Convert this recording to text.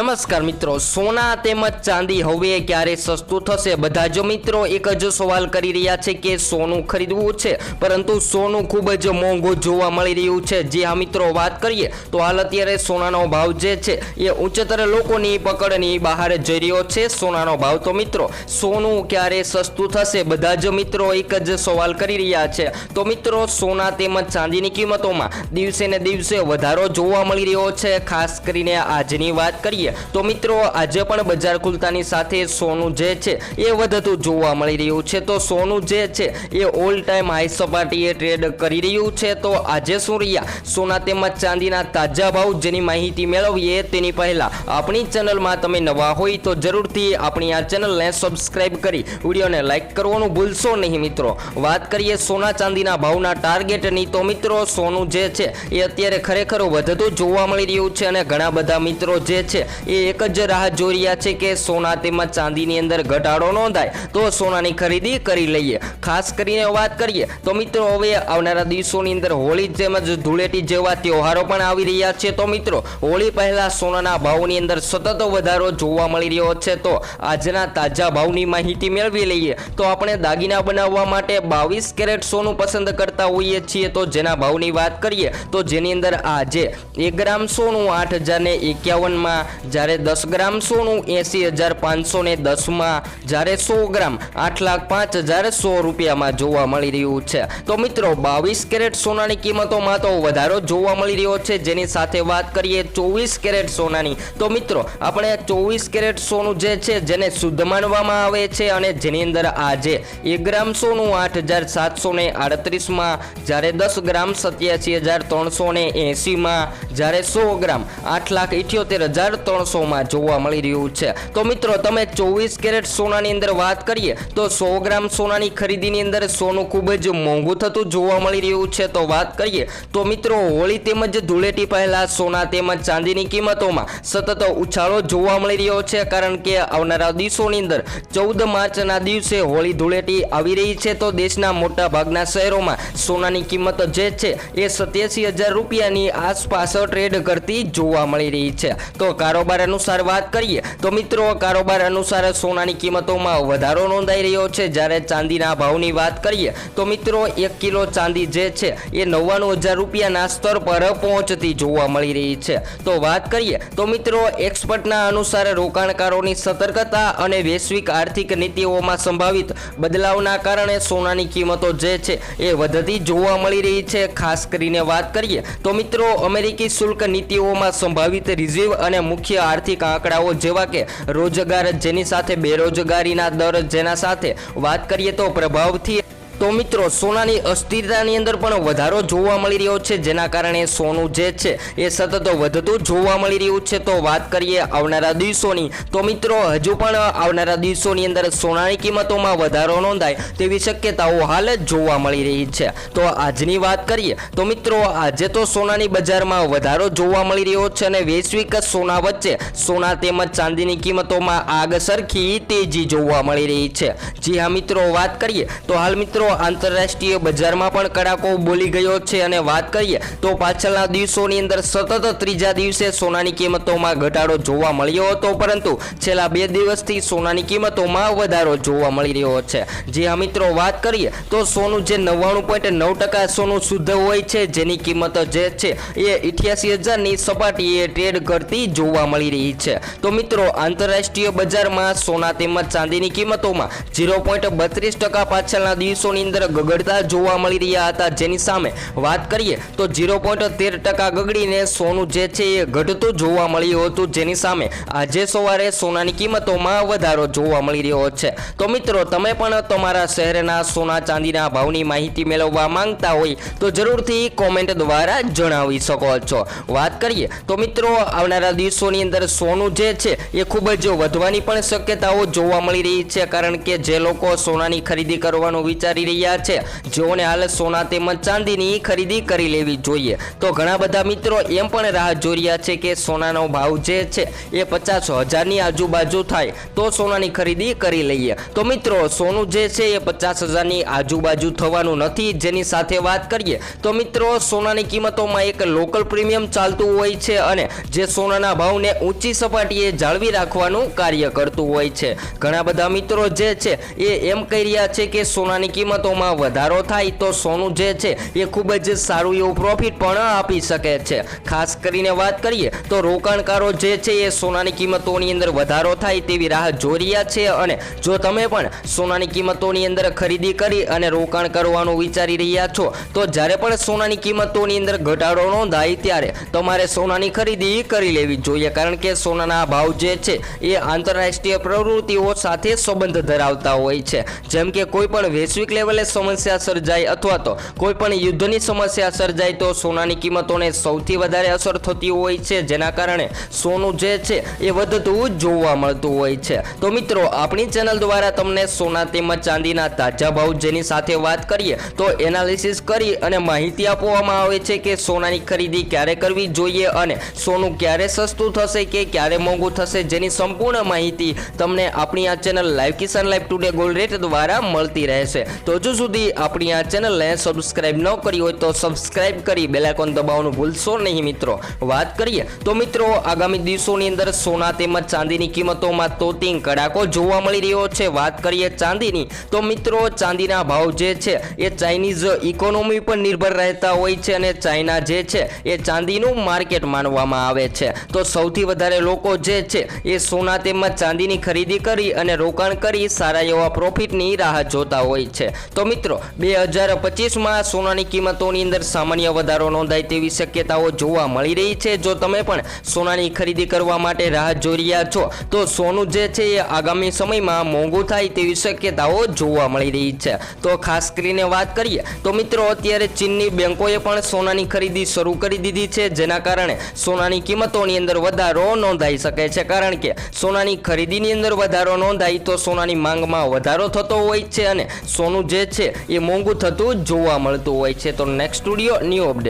નમસ્કાર મિત્રો, સોના તેમજ ચાંદી હવે ક્યારે સસ્તું થશે? બધા જ મિત્રો, એક જ સવાલ કરી રહ્યા છે કે સોનું ખરીદવું છે, પરંતુ સોનું ખૂબ જ મોંઘું જોવા મળી રહ્યું છે. જે હા મિત્રો, વાત કરીએ, તો હાલ અત્યારે સોનાનો ભાવ જે છે, એ ઉચ્ચતર લોકોની પકડની બહાર જઈ રહ્યો છે. સોનાનો ભાવ તો મિત્રો, સોનું ક્યારે સસ્તું થશે? બધા જ મિત્રો એક જ સવાલ કરી રહ્યા છે. તો મિત્રો, સોના તેમજ ચાંદીની કિંમતોમાં દિવસે ને દિવસે વધારો જોવા મળી રહ્યો છે. ખાસ કરીને આજની વાત કરીએ તો મિત્રો, આજે પણ બજાર ખુલતાની સાથે સોનું જે છે એ વધતું જોવા મળી રહ્યું છે. તો સોનું જે છે એ ઓલ ટાઈમ હાઈ સપાટીએ ટ્રેડ કરી રહ્યું છે. તો આજે શું રહ્યા? સોના તેમજ ચાંદીના તાજા ભાવ જેની માહિતી મેળવીએ તેની પહેલા આપણી ચેનલમાં તમે નવા હોય તો જરૂરથી આપણી આ ચેનલને સબસ્ક્રાઈબ કરી વિડીયોને લાઈક કરવાનું ભૂલશો નહીં મિત્રો. વાત કરીએ સોના ચાંદીના ભાવના ટાર્ગેટની તો મિત્રો, સોનું જે છે એ અત્યારે ખરેખર વધતું જોવા મળી રહ્યું છે અને ઘણા બધા મિત્રો જે છે એ એક જ રાહ જોઈ રહ્યા છે કે સોના તેમજ ચાંદીની અંદર ઘટાડો નોંધાય તો સોનાની ખરીદી કરી લઈએ. ખાસ કરીને વાત કરીએ તો મિત્રો, હવે આવનારા દિવસોની અંદર હોળી તેમજ ધૂળેટી જેવા તહેવારો પણ આવી રહ્યા છે. તો મિત્રો, હોળી પહેલા સોનાના ભાવની અંદર સતત વધારો જોવા મળી રહ્યો છે. તો આજના તાજા ભાવની માહિતી મેળવી લઈએ. તો આપણે દાગીના બનાવવા માટે બાવીસ કેરેટ સોનું પસંદ કરતા હોઈએ છીએ. તો જેના ભાવની વાત કરીએ તો જેની અંદર આજે એક ગ્રામ સોનું આઠ હજારને એકાવનમાં જ્યારે દસ ગ્રામ સોનું, એંસી હજાર પાંચસો ને દસમાં જ્યારે સો ગ્રામ, આઠ લાખ પાંચ હજાર સો રૂપિયામાં જોવા મળી રહ્યું છે. તો મિત્રો, બાવીસ કેરેટ સોનાની કિંમતોમાં તો વધારો જોવા મળી રહ્યો છે. જેની સાથે વાત કરીએ ચોવીસ કેરેટ સોનાની, તો મિત્રો, આપણે ચોવીસ કેરેટ સોનું જે છે, જેને શુદ્ધ માનવામાં આવે છે અને જેની અંદર આજે એક ગ્રામ સોનું, આઠ હજાર સાતસો ને આડત્રીસમાં, જ્યારે દસ ગ્રામ સત્યાસી હજાર ત્રણસો ને એંસીમાં, જ્યારે સો ગ્રામ, આઠ લાખ ઇઠ્યોતેર હજાર ત્રણસોમાં જોવા મળી રહ્યું છે. તો મિત્રો, તમે ચોવીસ કેરેટ સોનાની અંદર વાત કરીએ, તો સો ગ્રામ સોનાની ખરીદીની અંદર સોનું ખૂબ જ મોંઘું થતું જોવા મળી રહ્યું છે. તો વાત કરીએ, તો મિત્રો, હોળી તેમજ ધૂળેટી પહેલા સોના તેમજ ચાંદીની કિંમતોમાં સતત ઉછાળો જોવા મળી રહ્યો છે, કારણ કે આવનારા દિવસોની અંદર ચૌદ માર્ચના દિવસે હોળી ધૂળેટી આવી રહી છે. તો દેશના મોટા ભાગના શહેરોમાં સોનાની કિંમત જે છે, એ સત્યાસી હજાર રૂપિયાની આસપાસ ટ્રેડ કરતી જોવા મળી રહી છે. તો કારોબાર અનુસાર વાત કરીએ તો મિત્રો, કારોબાર અનુસાર સોનાની કિંમતોમાં વધારો નોંધાઈ રહ્યો છે. જ્યારે ચાંદીના ભાવની વાત કરીએ તો મિત્રો, એક કિલો ચાંદી જે છે એ નવ્વાણું હજાર રૂપિયાના સ્તર પર પહોંચતી જોવા મળી રહી છે. તો વાત કરીએ તો મિત્રો, એક્સપર્ટના અનુસાર રોકાણકારોની સતર્કતા અને વૈશ્વિક આર્થિક નીતિઓમાં સંભવિત બદલાવના કારણે સોનાની કિંમતો જે છે એ વધતી જોવા મળી રહી છે. ખાસ કરીને વાત કરીએ તો મિત્રો, અમેરિકી શુલ્ક નીતિઓમાં સંભવિત રિઝર્વ અને મુખ્ય આર્થિક આંકડાઓ જેવા કે રોજગાર જેની સાથે બેરોજગારીના દર જેના સાથે વાત કરીએ તો પ્રભાવથી તો મિત્રો, સોનાની અસ્થિરતાની અંદર પણ વધારો જોવા મળી રહ્યો છે, જેના કારણે સોનું જે છે એ સતત વધતું જોવા મળી રહ્યું છે. તો વાત કરીએ આવનારા દિવસોની. તો મિત્રો, હજુ પણ આવનારા દિવસોની અંદર સોનાની કિંમતોમાં વધારો નોંધાય તેવી શક્યતાઓ હાલ જોવા મળી રહી છે. તો આજની વાત કરીએ, તો મિત્રો, આજે તો સોનાની બજારમાં વધારો જોવા મળી રહ્યો છે અને વૈશ્વિક સોના વચ્ચે સોના તેમજ ચાંદીની કિંમતોમાં આગ સરખી તેજી જોવા મળી રહી છે. જી હા, મિત્રો, વાત કરીએ. તો હાલ મિત્રો આંતરરાષ્ટ્રીય બજારમાં પણ કડાકો બોલી ગયો છે અને વાત કરીએ તો પાછળના દિવસોની અંદર સતત ત્રીજા દિવસે સોનાની કિંમતોમાં ઘટાડો જોવા મળ્યો હતો, પરંતુ છેલ્લા બે દિવસથી સોનાની કિંમતોમાં વધારો જોવા મળી રહ્યો છે. જે આ મિત્રો વાત કરીએ તો સોનું જે નવ્વાણું પોઈન્ટ નવ ટકા સોનું શુદ્ધ હોય છે, જેની કિંમત જે છે એ ઇઠ્યાસી હજારની સપાટીએ ટ્રેડ કરતી જોવા મળી રહી છે. તો મિત્રો આંતરરાષ્ટ્રીય બજારમાં સોના તેમજ ચાંદીની કિંમતોમાં ઝીરો પોઈન્ટ બત્રીસ ટકા પાછળના દિવસોની અંદર ગગડતા જોવા મળી રહ્યા હતા. જેની સામે વાત કરીએ તો ઝીરો પોઈન્ટ તેર ટકા ગગડીને સોનું જે છે એ ઘટતું જોવા મળ્યું હતું. જેની સામે આજે સવારે સોનાની કિંમતોમાં વધારો જોવા મળી રહ્યો છે. તો મિત્રો, તમે પણ તમારા શહેરના સોના ચાંદીના ભાવની માહિતી મેળવવા માંગતા હોય તો જરૂરથી કોમેન્ટ દ્વારા જણાવી શકો છો. વાત કરીએ તો મિત્રો, આવનારા દિવસોની અંદર સોનું જે છે એ ખૂબ જ વધવાની પણ શક્યતાઓ જોવા મળી રહી છે. કારણ કે જે લોકો સોનાની ખરીદી કરવાનું વિચારી રહ્યા છે. જેઓને હાલ સોના તેમજ ચાંદીની ખરીદી કરી લેવી જોઈએ. તો ઘણા બધા મિત્રો એમ પણ રાહ જોઈ રહ્યા છે કે સોનાનો ભાવ જે છે એ પચાસ હજારની આજુબાજુ થાય તો સોનાની ખરીદી કરી લઈએ. તો મિત્રો, સોનું જે છે એ પચાસ હજારની આજુબાજુ થવાનું નથી. જેની સાથે વાત કરીએ, તો મિત્રો, સોનાની કિંમતોમાં એક લોકલ પ્રીમિયમ ચાલતું હોય છે અને જે સોનાના ભાવને ઊંચી સપાટીએ જાળવી રાખવાનું કાર્ય કરતું હોય છે. ઘણા બધા મિત્રો જે છે એ એમ કહી રહ્યા છે કે સોનાની કિંમતોમાં વધારો થાય તો સોનું જે છે એ ખૂબ જ સારું એવું પ્રોફિટ પણ આપી શકે છે. ખાસ કરીને વાત કરીએ તો રોકાણકારો જે છે એ સોનાની કિંમતોની અંદર વધારો થાય તેવી રાહ જોઈ રહ્યા છે અને જો તમે પણ સોનાની કિંમતોની અંદર ખરીદી કરી અને રોકાણ કરવાનું વિચારી રહ્યા છો, તો જ્યારે પણ સોનાની કિંમતોની અંદર ઘટાડો નોંધાય ત્યારે તમારે સોનાની ખરીદી કરી લેવી જોઈએ. કારણ કે સોનાના ભાવ જે છે એ આંતરરાષ્ટ્રીય પ્રવૃત્તિઓ સાથે સંબંધ ધરાવતા હોય છે. જેમ કે કોઈ પણ વૈશ્વિક લેવલે સમસ્યા સર્જાય અથવા તો કોઈ પણ યુદ્ધની સમસ્યા સર્જાય તો સોનાની કિંમતોને સૌથી વધારે અસર થતી હોય છે, જેના કારણે સોનું જે છે એ વધતું જોવા મળતું હોય છે. તો મિત્રો, આપણી ચેનલ દ્વારા તમને સોના તેમજ ચાંદીના તાજા ભાવ જેની સાથે વાત કરીએ, તો એનાલિસિસ કરી અને માહિતી આપવામાં આવે છે કે સોનાની ખરીદી ક્યારે કરવી જોઈએ અને સોનું ક્યારે સસ્તું થશે કે ક્યારે મોંઘું થશે જેની સંપૂર્ણ માહિતી તમને આપણી આ channel live Kisan live today gold rate દ્વારા મળતી રહેશે. તો હજુ સુધી આપણી આ ચેનલને સબસ્ક્રાઇબ ન કરી હોય તો સબસ્ક્રાઇબ કરી બેલાઇકોન દબાવવાનું ભૂલશો નહીં મિત્રો. વાત કરીએ તો મિત્રો, આગામી દિવસોની અંદર સોના તેમજ ચાંદીની કિંમતોમાં તોતિંગ કડાકો જોવા મળી રહ્યો છે. વાત કરીએ ચાંદીની, તો મિત્રો, ચાંદીના ભાવ જે છે એ ચાઇનીઝ ઇકોનોમી પર નિર્ભર રહેતા હોય છે અને ચાઇના જે છે એ ચાંદીનું માર્કેટ માનવામાં આવે છે. તો સૌથી વધારે લોકો જે છે એ સોના તેમજ ચાંદીની ખરીદી કરી અને રોકાણ કરી સારા એવા પ્રોફિટની રાહ જોતા હોય છે. તો મિત્રો, બે હજાર પચીસમાં સોનાની કિંમતોની અંદર સામાન્ય વધારો નોંધાય તેવી શક્યતાઓ જોવા મળી રહી છે. જો તમે પણ સોનાની ખરીદી કરવા માટે રાહ જોઈ રહ્યા છો, તો સોનું જે છે એ આગામી સમયમાં મોંઘું થાય તેવી શક્યતાઓ જોવા મળી રહી છે. તો ખાસ કરીને વાત કરીએ, તો મિત્રો, અત્યારે ચીનની બેંકોએ પણ સોનાની ખરીદી શરૂ કરી દીધી છે, જેના કારણે સોનાની કિંમતોની અંદર વધારો નોંધાઈ શકે છે. કારણ કે સોનાની ખરીદીની અંદર વધારો નોંધાય તો સોનાની માંગમાં વધારો થતો હોય છે અને સોનું જે છે એ મોંઘું થતું જોવા મળતું હોય છે. તો નેક્સ્ટ સ્ટુડિયો ન્યૂ અપડેટ